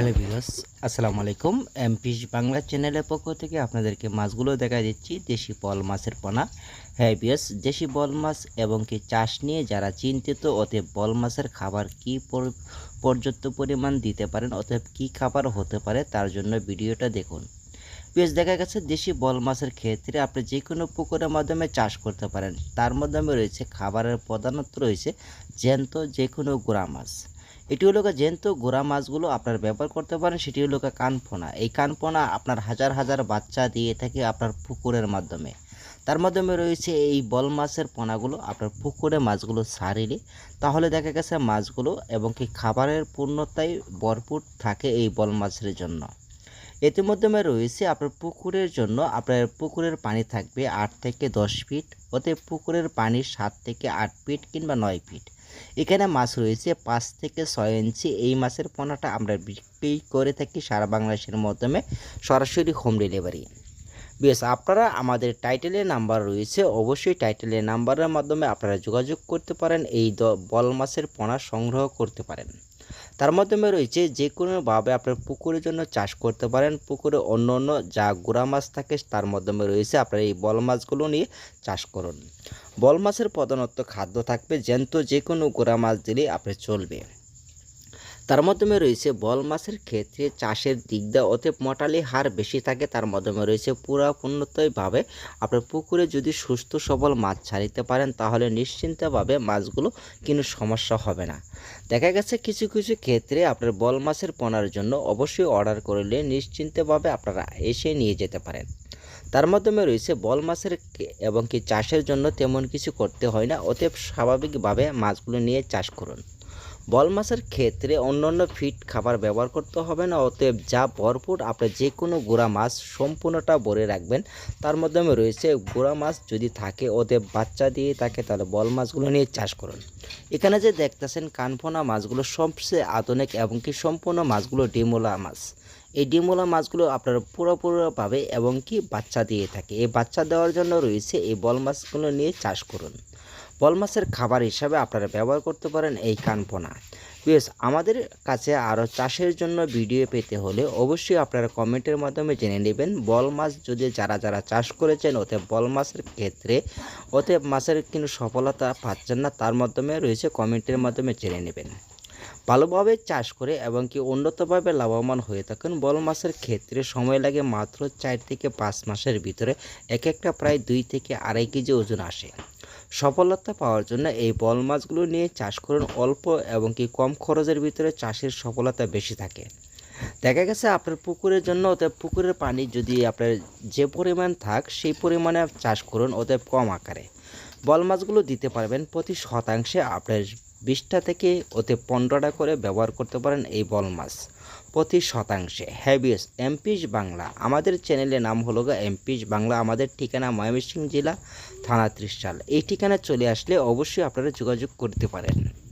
Hello viewers, আসসালামু আলাইকুম। MPs Bangla চ্যানেলের পক্ষ থেকে আপনাদেরকে মাছগুলো দেখা দিচ্ছি, দেশি বল মাছের পোনা। হ্যাঁ ভিউয়ার্স, দেশি বল মাছ এবং কি চাষ নিয়ে যারা চিন্তিত, অতএব বল মাছের খাবার কি পর্যাপ্ত পরিমাণ দিতে পারেন, অতএব কি খাবার হতে পারে তার জন্য ভিডিওটা দেখুন। বেশ দেখা গেছে দেশি বল মাছের ক্ষেত্রে আপনি যে কোনো পুকুরের মাধ্যমে চাষ করতে পারেন। তার মাধ্যমে রয়েছে খাবারের প্রধানত রয়েছে, জ্যান্ত যে কোনো গোড়া মাছ। এটি হলো জ্যান্ত গোড়া মাছগুলো আপনার ব্যবহার করতে পারেন, সেটি হলো কানপোনা এই কানপোনা আপনার হাজার হাজার বাচ্চা দিয়ে থাকে আপনার পুকুরের মাধ্যমে। তার মাধ্যমে রয়েছে এই বল মাছের পোনাগুলো আপনার পুকুরে মাছগুলো ছাড়িলে তাহলে দেখা গেছে মাছগুলো এবং কি খাবারের পূর্ণতায় ভরপুর থাকে এই বল মাছের জন্য। মাধ্যমে রয়েছে আপনার পুকুরের জন্য আপনার পুকুরের পানি থাকবে আট থেকে দশ ফিট ওতে পুকুরের পানি সাত থেকে আট ফিট কিংবা নয় ফিট। এখানে মাছ রয়েছে পাঁচ থেকে ছয় ইঞ্চি। এই মাছের পোনাটা আমরা বিক্রি করে থাকি সারা বাংলাদেশের মাধ্যমে সরাসরি হোম ডেলিভারি বেশ আপনারা আমাদের টাইটেলের নাম্বার রয়েছে, অবশ্যই টাইটেলের নাম্বারের মাধ্যমে আপনারা যোগাযোগ করতে পারেন, এই বল মাছের পোনা সংগ্রহ করতে পারেন। তার মাধ্যমে রয়েছে যে কোনোভাবে আপনার পুকুরের জন্য চাষ করতে পারেন, পুকুরে অন্য অন্য যা গুড়া মাছ থাকে তার মাধ্যমে রয়েছে, আপনার এই বল মাছগুলো নিয়ে চাষ করুন। বল মাছের প্রধানত খাদ্য থাকবে, জ্যান্ত যে কোনো গোড়া মাছ দিলে আপনার চলবে। তার মাধ্যমে রয়েছে বল মাছের ক্ষেত্রে চাষের দিক দিয়ে অতএব মটালি হার বেশি থাকে, তার মাধ্যমে রয়েছে পুরাপূর্ণতভাবে আপনার পুকুরে যদি সুস্থ সবল মাছ ছাড়িতে পারেন, তাহলে নিশ্চিন্তভাবে মাছগুলো কোনো সমস্যা হবে না। দেখা গেছে কিছু কিছু ক্ষেত্রে আপনার বল মাছের পোনার জন্য অবশ্যই অর্ডার করলে নিশ্চিন্তভাবে আপনারা এসে নিয়ে যেতে পারেন। তার মাধ্যমে রয়েছে বল মাছের এবং কি চাষের জন্য তেমন কিছু করতে হয় না। অতএব স্বাভাবিকভাবে মাছগুলো নিয়ে চাষ করুন। বল মাছের ক্ষেত্রে অন্যান্য ফিট খাবার ব্যবহার করতে হবে না। অতএব যা ভরপুর, আপনি যে কোনো গুঁড়া মাছ সম্পূর্ণটা ভরে রাখবেন। তার মাধ্যমে রয়েছে গুঁড়া মাছ যদি থাকে, অতএব বাচ্চা দিয়ে থাকে তাহলে বল মাছগুলো নিয়ে চাষ করুন। এখানে যে দেখতেছেন, কানফোনা মাছগুলো সবচেয়ে আধুনিক এবং কি সম্পূর্ণ মাছগুলো ডিমোলা মাছ। এই ডিমোলা মাছগুলো আপনার পুরোপুরোভাবে এবং কি বাচ্চা দিয়ে থাকে। এই বাচ্চা দেওয়ার জন্য রয়েছে এই বল মাছগুলো নিয়ে চাষ করুন। বল মাছের খাবার হিসাবে আপনারা ব্যবহার করতে পারেন এই কানপোনা। বেশ আমাদের কাছে আরও চাষের জন্য ভিডিও পেতে হলে অবশ্যই আপনারা কমেন্টের মাধ্যমে জেনে নেবেন। বল মাছ যদি যারা যারা চাষ করেছেন ওতে বল মাছের ক্ষেত্রে ওতে মাছের কিন্তু সফলতা পাচ্ছেন না, তার মাধ্যমে রয়েছে কমেন্টের মাধ্যমে জেনে নেবেন। ভালোভাবে চাষ করে এবং কি উন্নতভাবে লাভবান হয়ে থাকেন, বল মাছের ক্ষেত্রে সময় লাগে মাত্র চার থেকে পাঁচ মাসের ভিতরে এক একটা প্রায় দুই থেকে আড়াই কেজি ওজন আসে। সফলতা পাওয়ার জন্য এই বল মাছগুলো নিয়ে চাষ করুন অল্প এবং কি কম খরচের ভিতরে চাষের সফলতা বেশি থাকে। দেখা গেছে আপনার পুকুরের জন্য অতএব পুকুরের পানি যদি আপনার যে পরিমাণ থাক সেই পরিমাণে চাষ করুন, অতএব কম আকারে। বল মাছগুলো দিতে পারবেন প্রতি শতাংশে আপনার বিশটা থেকে অতি পনেরোটা করে ব্যবহার করতে পারেন এই বল মাছ। প্রতি শতাংশে। হ্যাবিয়াস এমপিস বাংলা। আমাদের চ্যানেলের নাম হলো গা এমপিস বাংলা। আমাদের ঠিকানা ময়মনসিংহ জেলা, থানা ত্রিশাল। এই ঠিকানা চলে আসলে অবশ্যই আপনারা যোগাযোগ করতে পারেন।